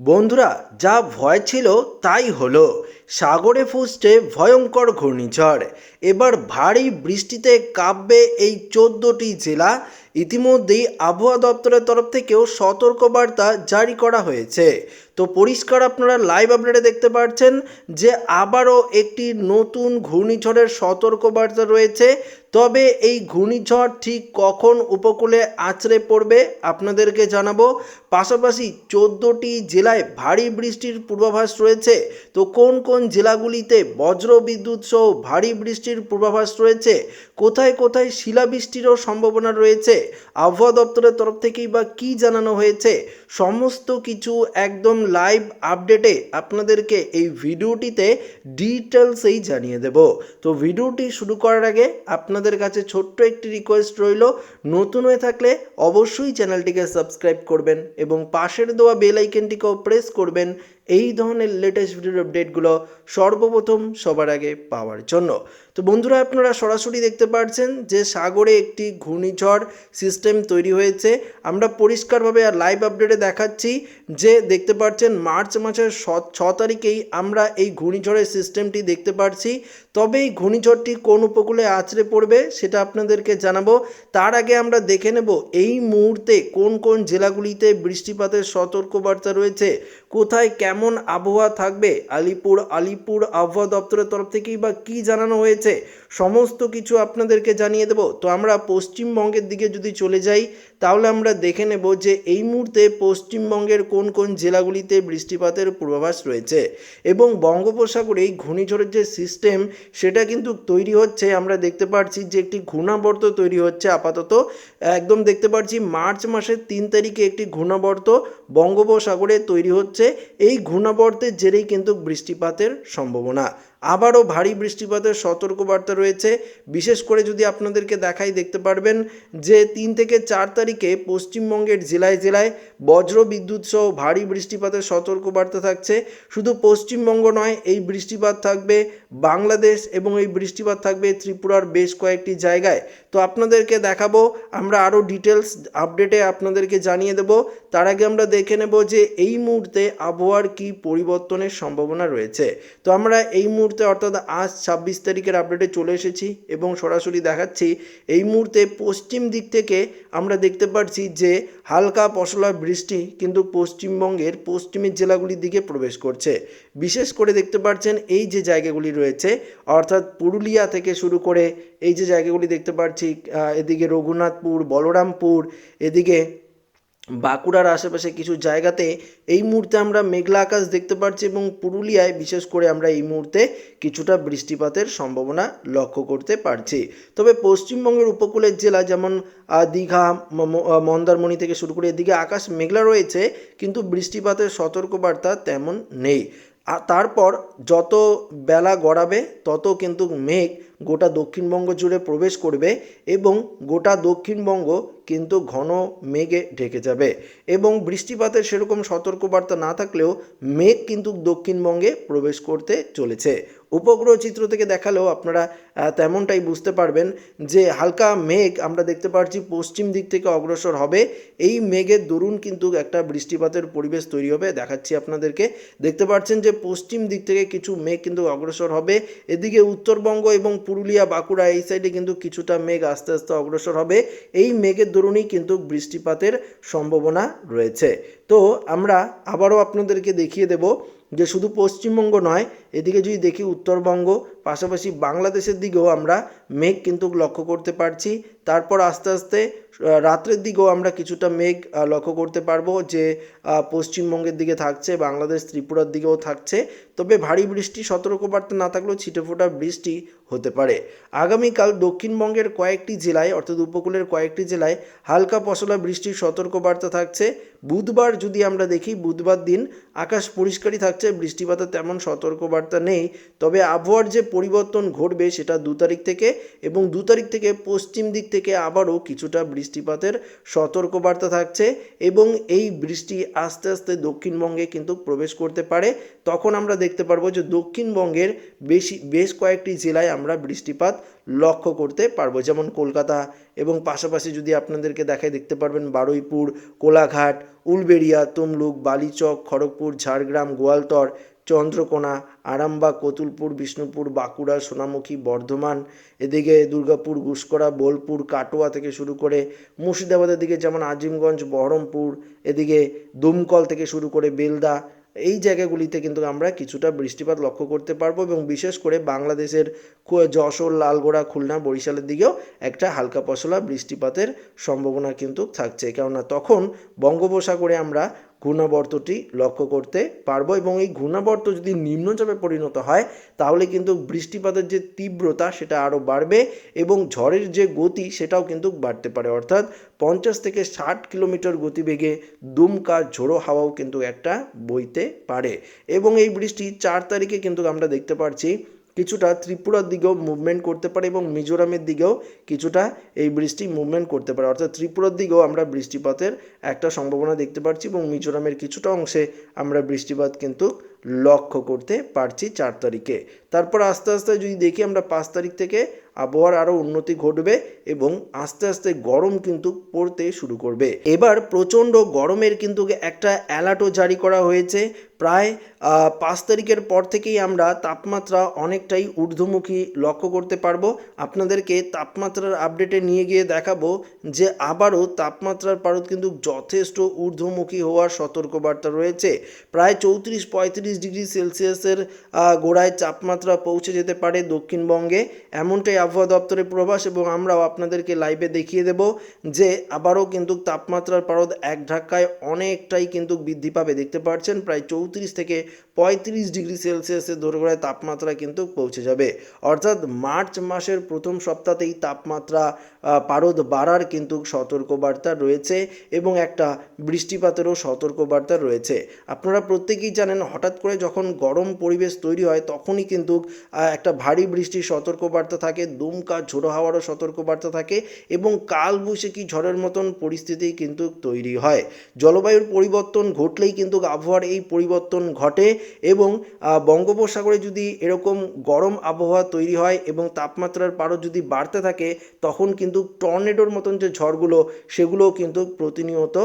বন্ধুরা যা ভয় ছিল তাই হলো। সাগরে ফুসছে ভয়ঙ্কর ঘূর্ণিঝড়। এবার ভারী বৃষ্টিতে কাঁপবে এই চোদ্দোটি জেলা। ইতিমধ্যেই আবহাওয়া দপ্তরের তরফ থেকেও সতর্কবার্তা জারি করা হয়েছে। তো পরিষ্কার আপনারা লাইভ আপডেটে দেখতে পাচ্ছেন যে আবারও একটি নতুন ঘূর্ণিঝড়ের সতর্কবার্তা রয়েছে। তবে এই ঘূর্ণিঝড় ঠিক কখন উপকূলে আছড়ে পড়বে আপনাদেরকে জানাব। পাশাপাশি চোদ্দোটি জেলায় ভারী বৃষ্টির পূর্বাভাস রয়েছে। তো কোন কোন জেলাগুলিতে বজ্র বিদ্যুৎ সহ ভারী বৃষ্টির পূর্বাভাস রয়েছে? কোথায় কোথায় শিলাবৃষ্টিরও সম্ভাবনা রয়েছে? আবহাওয়া দপ্তরের তরফ থেকেই বা কী জানানো হয়েছে? সমস্ত কিছু একদম লাইভ আপডেটে আপনাদেরকে এই ভিডিওটিতে ডিটেলসেই জানিয়ে দেব। তো ভিডিওটি শুরু করার আগে আপনাদের কাছে ছোট্ট একটি রিকোয়েস্ট রইল। নতুন হয়ে থাকলে অবশ্যই চ্যানেলটিকে সাবস্ক্রাইব করবেন এবং পাশের দেওয়া বেল আইকনটিকেও প্রেস করবেন এই ধরনের লেটেস্ট ভিডিওর আপডেটগুলো সর্বপ্রথম সবার আগে পাওয়ার জন্য। তো বন্ধুরা, আপনারা সরাসরি দেখতে পাচ্ছেন যে সাগরে একটি ঘূর্ণিঝড় সিস্টেম তৈরি হয়েছে। আমরা পরিষ্কারভাবে আর লাইভ আপডেটে দেখাচ্ছি যে দেখতে পাচ্ছেন মার্চ মাসের ছ তারিখেই আমরা এই ঘূর্ণিঝড়ের সিস্টেমটি দেখতে পাচ্ছি তবে এই ঘূর্ণিঝড়টি কোন উপকূলে আছড়ে পড়বে সেটা আপনাদেরকে জানাব। তার আগে আমরা দেখে নেব এই মুহূর্তে কোন কোন জেলাগুলিতে বৃষ্টিপাতের সতর্কবার্তা রয়েছে, কোথায় কেমন আবহাওয়া থাকবে, আলিপুর আলিপুর আবহাওয়া দপ্তরের তরফ থেকেই বা কী জানানো হয়েছে সমস্ত কিছু আপনাদেরকে জানিয়ে দেব। তো আমরা পশ্চিমবঙ্গের দিকে যদি চলে যাই তাহলে আমরা দেখে নেব যে এই মুহূর্তে পশ্চিমবঙ্গের কোন কোন জেলাগুলিতে বৃষ্টিপাতের পূর্বাভাস রয়েছে এবং বঙ্গোপসাগরে এই ঘূর্ণিঝড়ের যে সিস্টেম সেটা কিন্তু তৈরি হচ্ছে। আমরা দেখতে পাচ্ছি যে একটি ঘূর্ণাবর্ত তৈরি হচ্ছে আপাতত। একদম দেখতে পাচ্ছি মার্চ মাসের তিন তারিখে একটি ঘূর্ণাবর্ত বঙ্গোপসাগরে তৈরি হচ্ছে। এই ঘূর্ণাবর্তের জেরেই কিন্তু বৃষ্টিপাতের সম্ভাবনা। আবারও ভারী বৃষ্টিপাতের সতর্কবার্তা রয়েছে। বিশেষ করে যদি আপনাদেরকে দেখাই, দেখতে পারবেন যে তিন থেকে চার তারিখে পশ্চিমবঙ্গের জেলায় জেলায় বজ্র বিদ্যুৎ সহ ভারী বৃষ্টিপাতের সতর্কবার্তা থাকছে। শুধু পশ্চিমবঙ্গ নয়, এই বৃষ্টিপাত থাকবে বাংলাদেশ এবং এই বৃষ্টিপাত থাকবে ত্রিপুরার বেশ কয়েকটি জায়গায়। তো আপনাদেরকে দেখাবো, আমরা আরও ডিটেলস আপডেটে আপনাদেরকে জানিয়ে দেব। তার আগে আমরা দেখে নেব যে এই মুহূর্তে আবহাওয়ার কি পরিবর্তনের সম্ভাবনা রয়েছে। তো আমরা এই মুহূর্তে অর্থাৎ আজ ছাব্বিশ তারিখের আপডেটে চলে এসেছি এবং সরাসরি দেখাচ্ছি, এই মুহূর্তে পশ্চিম দিক থেকে আমরা দেখতে পাচ্ছি যে হালকা পশলা বৃষ্টি কিন্তু পশ্চিমবঙ্গের পশ্চিমের জেলাগুলির দিকে প্রবেশ করছে। বিশেষ করে দেখতে পাচ্ছেন এই যে জায়গাগুলি রয়েছে, অর্থাৎ পুরুলিয়া থেকে শুরু করে এই যে জায়গাগুলি দেখতে পাচ্ছি এদিকে রঘুনাথপুর, বলরামপুর, এদিকে বাঁকুড়ার আশেপাশে কিছু জায়গাতে এই মুহূর্তে আমরা মেঘলা আকাশ দেখতে পাচ্ছি এবং পুরুলিয়ায় বিশেষ করে আমরা এই মুহূর্তে কিছুটা বৃষ্টিপাতের সম্ভাবনা লক্ষ্য করতে পারছি। তবে পশ্চিমবঙ্গের উপকূলের জেলা যেমন দীঘা মন্দারমণি থেকে শুরু করে এদিকে আকাশ মেঘলা রয়েছে, কিন্তু বৃষ্টিপাতের সতর্কবার্তা তেমন নেই। তারপর যত বেলা গড়াবে, তত কিন্তু মেঘ গোটা দক্ষিণবঙ্গ জুড়ে প্রবেশ করবে এবং গোটা দক্ষিণবঙ্গ কিন্তু ঘন মেঘে ঢেকে যাবে এবং বৃষ্টিপাতের সেরকম সতর্কবার্তা না থাকলেও মেঘ কিন্তু দক্ষিণবঙ্গে প্রবেশ করতে চলেছে। উপগ্রহ চিত্র থেকে দেখালেও আপনারা তেমনটাই বুঝতে পারবেন যে হালকা মেঘ আমরা দেখতে পাচ্ছি পশ্চিম দিক থেকে অগ্রসর হবে। এই মেঘের দরুন কিন্তু একটা বৃষ্টিপাতের পরিবেশ তৈরি হবে। দেখাচ্ছি আপনাদেরকে। দেখতে পাচ্ছেন যে পশ্চিম দিক থেকে কিছু মেঘ কিন্তু অগ্রসর হবে। এদিকে উত্তরবঙ্গ এবং পুরুলিয়া, বাঁকুড়া এই সাইডে কিন্তু কিছুটা মেঘ আস্তে আস্তে অগ্রসর হবে। এই মেঘের দরুনই কিন্তু বৃষ্টিপাতের সম্ভাবনা রয়েছে। তো আমরা আবারও আপনাদেরকে দেখিয়ে দেব যে শুধু পশ্চিমবঙ্গ নয় এদিকে যদি দেখি উত্তরবঙ্গ, পাশাপাশি বাংলাদেশের দিকেও আমরা মেঘ কিন্তু লক্ষ্য করতে পারছি। তারপর আস্তে আস্তে রাত্রের দিকেও আমরা কিছুটা মেঘ লক্ষ্য করতে পারব যে পশ্চিমবঙ্গের দিকে থাকছে, বাংলাদেশ ত্রিপুরার দিকেও থাকছে। তবে ভারী বৃষ্টি, সতর্কবার্তা না থাকলেও ছিটেফোঁটা বৃষ্টি হতে পারে। আগামীকাল দক্ষিণবঙ্গের কয়েকটি জেলায়, অর্থাৎ উপকূলের কয়েকটি জেলায় হালকা পশলা বৃষ্টির সতর্কবার্তা থাকছে। বুধবার যদি আমরা দেখি, বুধবার দিন আকাশ পরিষ্কারই থাকছে, বৃষ্টিপাতের তেমন সতর্কবার্তা নেই। তবে আবহাওয়ার যে পরিবর্তন ঘটবে সেটা দু তারিখ থেকে এবং দু তারিখ থেকে পশ্চিম দিক থেকে আবারও কিছুটা বৃষ্টিপাতের সতর্কবার্তা থাকছে এবং এই বৃষ্টি আস্তে আস্তে দক্ষিণবঙ্গে কিন্তু প্রবেশ করতে পারে। তখন আমরা দেখতে পারব যে দক্ষিণবঙ্গের বেশি, বেশ কয়েকটি জেলায় আমরা বৃষ্টিপাত লক্ষ্য করতে পারব, যেমন কলকাতা এবং পাশাপাশি যদি আপনাদেরকে দেখায় দেখতে পারবেন বারুইপুর, কোলাঘাট, উলবেড়িয়া, তমলুক, বালিচক, খড়গপুর, ঝাড়গ্রাম, গোয়ালতর চন্দ্রকোনা আরামবাগ কতুলপুর, বিষ্ণুপুর, বাঁকুড়া, সোনামুখী, বর্ধমান, এদিকে দুর্গাপুর গুসকরা বোলপুর, কাটোয়া থেকে শুরু করে মুর্শিদাবাদের দিকে যেমন আজিমগঞ্জ, বহরমপুর, এদিকে দুমকল থেকে শুরু করে বেলদা, এই জায়গাগুলিতে কিন্তু আমরা কিছুটা বৃষ্টিপাত লক্ষ্য করতে পারব এবং বিশেষ করে বাংলাদেশের যশোর, লালগোড়া, খুলনা, বরিশালের দিকেও একটা হালকা পশলা বৃষ্টিপাতের সম্ভাবনা কিন্তু থাকছে। কেননা তখন বঙ্গোপসাগরে আমরা ঘূর্ণাবর্তটি লক্ষ্য করতে পারব এবং এই ঘূর্ণাবর্ত যদি নিম্নচাপে পরিণত হয়, তাহলে কিন্তু বৃষ্টিপাতের যে তীব্রতা সেটা আরও বাড়বে এবং ঝড়ের যে গতি সেটাও কিন্তু বাড়তে পারে। অর্থাৎ পঞ্চাশ থেকে ষাট কিলোমিটার গতিবেগে দুমকা ঝোড়ো হাওয়াও কিন্তু একটা বইতে পারে। এবং এই বৃষ্টি চার তারিখে কিন্তু আমরা দেখতে পাচ্ছি কিছুটা ত্রিপুরার দিকেও মুভমেন্ট করতে পারে এবং মিজোরামের দিকেও কিছুটা এই বৃষ্টি মুভমেন্ট করতে পারে। অর্থাৎ ত্রিপুরার দিকেও আমরা বৃষ্টিপাতের একটা সম্ভাবনা দেখতে পাচ্ছি এবং মিজোরামের কিছুটা অংশে আমরা বৃষ্টিপাত কিন্তু লক্ষ্য করতে পারছি চার তারিখে। তারপর আস্তে আস্তে যদি দেখি আমরা পাঁচ তারিখ থেকে আবহাওয়ার আরও উন্নতি ঘটবে এবং আস্তে আস্তে গরম কিন্তু পড়তে শুরু করবে। এবার প্রচণ্ড গরমের কিন্তু একটা অ্যালার্টও জারি করা হয়েছে। প্রায় পাঁচ তারিখের পর থেকেই আমরা তাপমাত্রা অনেকটাই ঊর্ধ্বমুখী লক্ষ্য করতে পারব। আপনাদেরকে তাপমাত্রার আপডেটে নিয়ে গিয়ে দেখাবো যে আবারও তাপমাত্রার পারদ কিন্তু যথেষ্ট ঊর্ধ্বমুখী হওয়ার সতর্কবার্তা রয়েছে। প্রায় চৌত্রিশ পঁয়ত্রিশ ডিগ্রি সেলসিয়াসের গোড়ায় তাপমাত্রা পৌঁছে যেতে পারে দক্ষিণবঙ্গে। এমনটাই আবহাওয়া দপ্তরের প্রবাস এবং আমরাও আপনাদেরকে লাইভে দেখিয়ে দেব যে আবারও কিন্তু তাপমাত্রার পারদ এক ধাক্কায় অনেকটাই কিন্তু বৃদ্ধি পাবে। দেখতে পাচ্ছেন, প্রায় চৌত্রিশ থেকে পঁয়ত্রিশ ডিগ্রি সেলসিয়াসের দোরগোড়ায় তাপমাত্রা কিন্তু পৌঁছে যাবে। অর্থাৎ মার্চ মাসের প্রথম সপ্তাহতেই তাপমাত্রা পারদ বাড়ার কিন্তু সতর্কবার্তা রয়েছে এবং একটা বৃষ্টিপাতেরও সতর্কবার্তা রয়েছে। আপনারা প্রত্যেকেই জানেন, হঠাৎ করে যখন গরম পরিবেশ তৈরি হয়, তখনই কিন্তু একটা ভারী বৃষ্টির সতর্কবার্তা থাকে, দুমকা ঝোড়ো হাওয়ারও সতর্কবার্তা থাকে এবং কালবৈশাখী ঝড়ের মতন পরিস্থিতি কিন্তু তৈরি হয়। জলবায়ুর পরিবর্তন ঘটলেই কিন্তু আবহাওয়ার এই পরিবর্তন ঘটে এবং বঙ্গোপসাগরে যদি এরকম গরম আবহাওয়া তৈরি হয় এবং তাপমাত্রার পারদ যদি বাড়তে থাকে, তখন কিন্তু টর্নেডোর মতন যে ঝড়গুলো, সেগুলোও কিন্তু প্রতিনিয়ত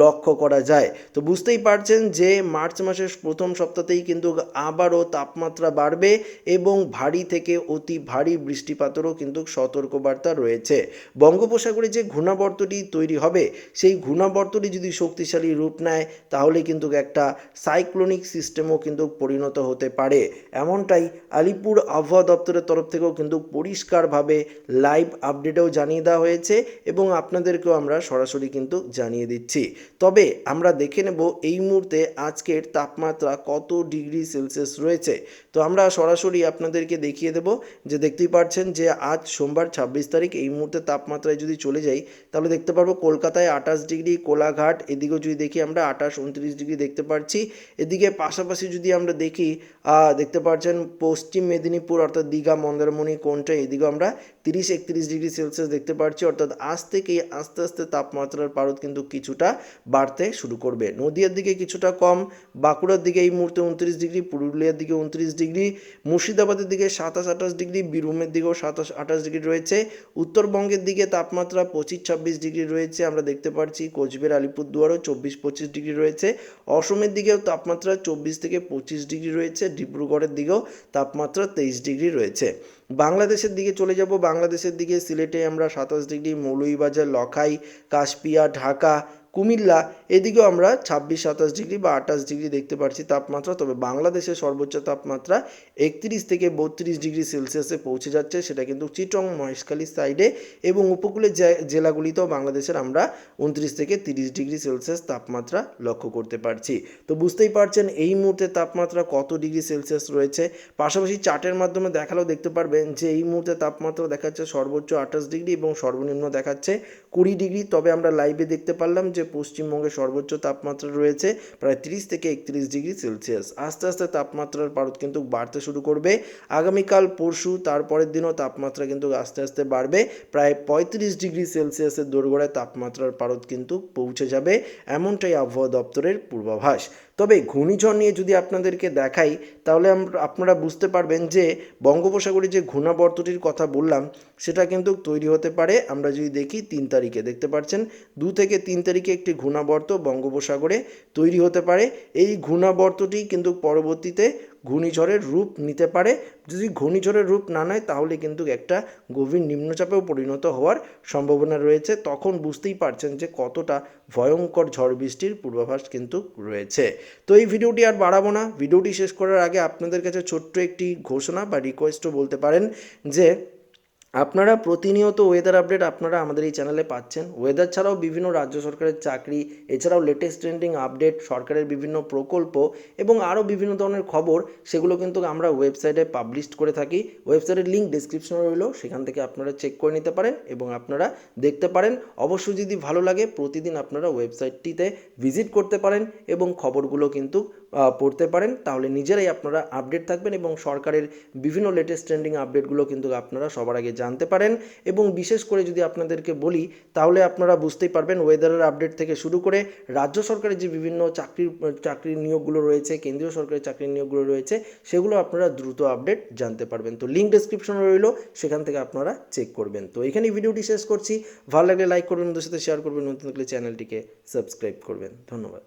লক্ষ্য করা যায়। তো বুঝতেই পারছেন যে, মার্চ মাসের প্রথম সপ্তাহতেই কিন্তু আবারও তাপমাত্রা বাড়বে এবং ভারী থেকে অতি ভারী বৃষ্টিপাতেরও কিন্তু সতর্কবার্তা রয়েছে। বঙ্গোপসাগরে যে ঘূর্ণাবর্তটি তৈরি হবে, সেই ঘূর্ণাবর্তটি যদি শক্তিশালী রূপ নেয়, তাহলে কিন্তু একটা সাইক্লোনিক সিস্টেমও কিন্তু পরিণত হতে পারে। এমনটাই আলিপুর আবহাওয়া দপ্তরের তরফ থেকেও কিন্তু পরিষ্কারভাবে লাইভ আপডেটেও জানিয়ে দেওয়া হয়েছে এবং আপনাদেরকেও আমরা সরাসরি কিন্তু জানিয়ে দিচ্ছি। তবে আমরা দেখে নেব এই মুহূর্তে আজকের তাপমাত্রা কত ডিগ্রি সেলসিয়াস রয়েছে। তো আমরা সরাসরি আপনাদেরকে দেখিয়ে দেব যে দেখতেই পাচ্ছেন যে আজ সোমবার ছাব্বিশ তারিখ, এই মুহূর্তে তাপমাত্রায় যদি চলে যাই, তাহলে দেখতে পারব কলকাতায় আঠাশ ডিগ্রি, কোলাঘাট, এদিকেও যদি দেখি আমরা আঠাশ, উনত্রিশ ডিগ্রি দেখতে পাচ্ছি এদিকে পাশাপাশি যদি আমরা দেখি দেখতে পাচ্ছেন পশ্চিম মেদিনীপুর, অর্থাৎ দীঘা, মন্দারমণি কোনটা এদিকেও আমরা তিরিশ, একত্রিশ ডিগ্রি সেলসিয়াস দেখতে পাচ্ছি অর্থাৎ আজ থেকেই আস্তে আস্তে তাপমাত্রার পারদ কিন্তু কিছুটা বাড়তে শুরু করবে। নদিয়ার দিকে কিছুটা কম, বাঁকুড়ার দিকে এই মুহূর্তে উনত্রিশ ডিগ্রি, পুরুলিয়ার দিকে উনত্রিশ ডিগ্রি, মুর্শিদাবাদের দিকে সাতাশ আঠাশ ডিগ্রি, বীরভূমের দিকেও সাতাশ আঠাশ ডিগ্রি রয়েছে। উত্তরবঙ্গের দিকে তাপমাত্রা পঁচিশ ছাব্বিশ ডিগ্রি রয়েছে, আমরা দেখতে পাচ্ছি কোচবিহার, আলিপুরদুয়ারও চব্বিশ পঁচিশ ডিগ্রি রয়েছে। অসমের দিকেও তাপমাত্রা চব্বিশ থেকে পঁচিশ ডিগ্রি রয়েছে, ডিব্রুগড়ের দিকেও তাপমাত্রা তেইশ ডিগ্রি রয়েছে। বাংলাদেশের দিকে চলে যাব। বাংলাদেশের দিকে সিলেটে আমরা সাতাশ ডিগ্রি, মৌলভীবাজার, লখাই, কাশপিয়া, ঢাকা কুমিল্লা, এদিকেও আমরা ছাব্বিশ, সাতাশ ডিগ্রি বা আঠাশ ডিগ্রি দেখতে পাচ্ছি তাপমাত্রা। তবে বাংলাদেশের সর্বোচ্চ তাপমাত্রা একত্রিশ থেকে বত্রিশ ডিগ্রি সেলসিয়াসে পৌঁছে যাচ্ছে, সেটা কিন্তু চিটং, মহেশখালী সাইডে এবং উপকূলের জেলাগুলিতেও বাংলাদেশের আমরা উনত্রিশ থেকে তিরিশ ডিগ্রি সেলসিয়াস তাপমাত্রা লক্ষ্য করতে পারছি। তো বুঝতেই পারছেন, এই মুহূর্তে তাপমাত্রা কত ডিগ্রি সেলসিয়াস রয়েছে? পাশাপাশি চার্টের মাধ্যমে দেখালেও দেখতে পারবেন যে এই মুহূর্তে তাপমাত্রা দেখাচ্ছে সর্বোচ্চ আঠাশ ডিগ্রি এবং সর্বনিম্ন দেখাচ্ছে কুড়ি ডিগ্রি। তবে আমরা লাইভে দেখতে পারলাম যে পশ্চিমবঙ্গে সর্বোচ্চ তাপমাত্রা রয়েছে, প্রায় তিরিশ থেকে একত্রিশ ডিগ্রি সেলসিয়াস। আস্তে আস্তে তাপমাত্রার পারদ কিন্তু বাড়তে শুরু করবে। আগামীকাল, পরশু, তারপরের দিনও তাপমাত্রা কিন্তু আস্তে আস্তে বাড়বে। প্রায় পঁয়ত্রিশ ডিগ্রি সেলসিয়াসের দোরগোড়ায় তাপমাত্রার পারদ কিন্তু পৌঁছে যাবে, এমনটাই আবহাওয়া দপ্তরের পূর্বাভাস। তবে ঘূর্ণিঝড় নিয়ে যদি আপনাদেরকে দেখাই, তাহলে আপনারা বুঝতে পারবেন যে বঙ্গোপসাগরে যে ঘূর্ণাবর্তটির কথা বললাম, সেটা কিন্তু তৈরি হতে পারে। আমরা যদি দেখি, তিন তারিখে দেখতে পাচ্ছেন, দু থেকে তিন তারিখে একটি ঘূর্ণাবর্ত বঙ্গোপসাগরে তৈরি হতে পারে। এই ঘূর্ণাবর্তটি কিন্তু পরবর্তীতে ঘূর্ণিঝড়ের রূপ নিতে পারে। যদি ঘূর্ণিঝড়ের রূপ না নেয়, তাহলে কিন্তু একটা গভীর নিম্নচাপেও পরিণত হওয়ার সম্ভাবনা রয়েছে। তখন বুঝতেই পারছেন যে কতটা ভয়ঙ্কর ঝড় বৃষ্টির পূর্বাভাস কিন্তু রয়েছে। তো এই ভিডিওটি আর বাড়াবো না। ভিডিওটি শেষ করার আগে আপনাদের কাছে ছোট্ট একটি ঘোষণা বা রিকোয়েস্টও বলতে পারেন যে আপনারা প্রতিনিয়ত ওয়েদার আপডেট আপনারা আমাদের এই চ্যানেলে পাচ্ছেন। ওয়েদার ছাড়াও বিভিন্ন রাজ্য সরকারের চাকরি, এছাড়াও লেটেস্ট ট্রেন্ডিং আপডেট সরকারের বিভিন্ন প্রকল্প এবং আরও বিভিন্ন ধরনের খবর, সেগুলো কিন্তু আমরা ওয়েবসাইটে পাবলিশ করে থাকি। ওয়েবসাইটের লিঙ্ক ডিসক্রিপশনে রইল, সেখান থেকে আপনারা চেক করে নিতে পারেন এবং আপনারা দেখতে পারেন। অবশ্যই যদি ভালো লাগে, প্রতিদিন আপনারা ওয়েবসাইটটিতে ভিজিট করতে পারেন এবং খবরগুলো কিন্তু পড়তে পারেন। তাহলে নিজেরাই আপনারা আপডেট থাকবেন এবং সরকারের বিভিন্ন লেটেস্ট ট্রেন্ডিং আপডেটগুলো কিন্তু আপনারা সবার আগে জানতে পারেন এবং বিশেষ করে যদি আপনাদেরকে বলি, তাহলে আপনারা বুঝতেই পারবেন ওয়েদারের আপডেট থেকে শুরু করে রাজ্য সরকারের যে বিভিন্ন চাকরির চাকরির নিয়োগগুলো রয়েছে, কেন্দ্রীয় সরকারের চাকরির নিয়োগগুলো রয়েছে, সেগুলো আপনারা দ্রুত আপডেট জানতে পারবেন। তো লিঙ্ক ডিসক্রিপশনে রইল, সেখান থেকে আপনারা চেক করবেন। তো এখানেই ভিডিওটি শেষ করছি। ভালো লাগলে লাইক করবেন ওদের সাথে শেয়ার করবেন, নতুন থাকলে চ্যানেলটিকে সাবস্ক্রাইব করবেন। ধন্যবাদ।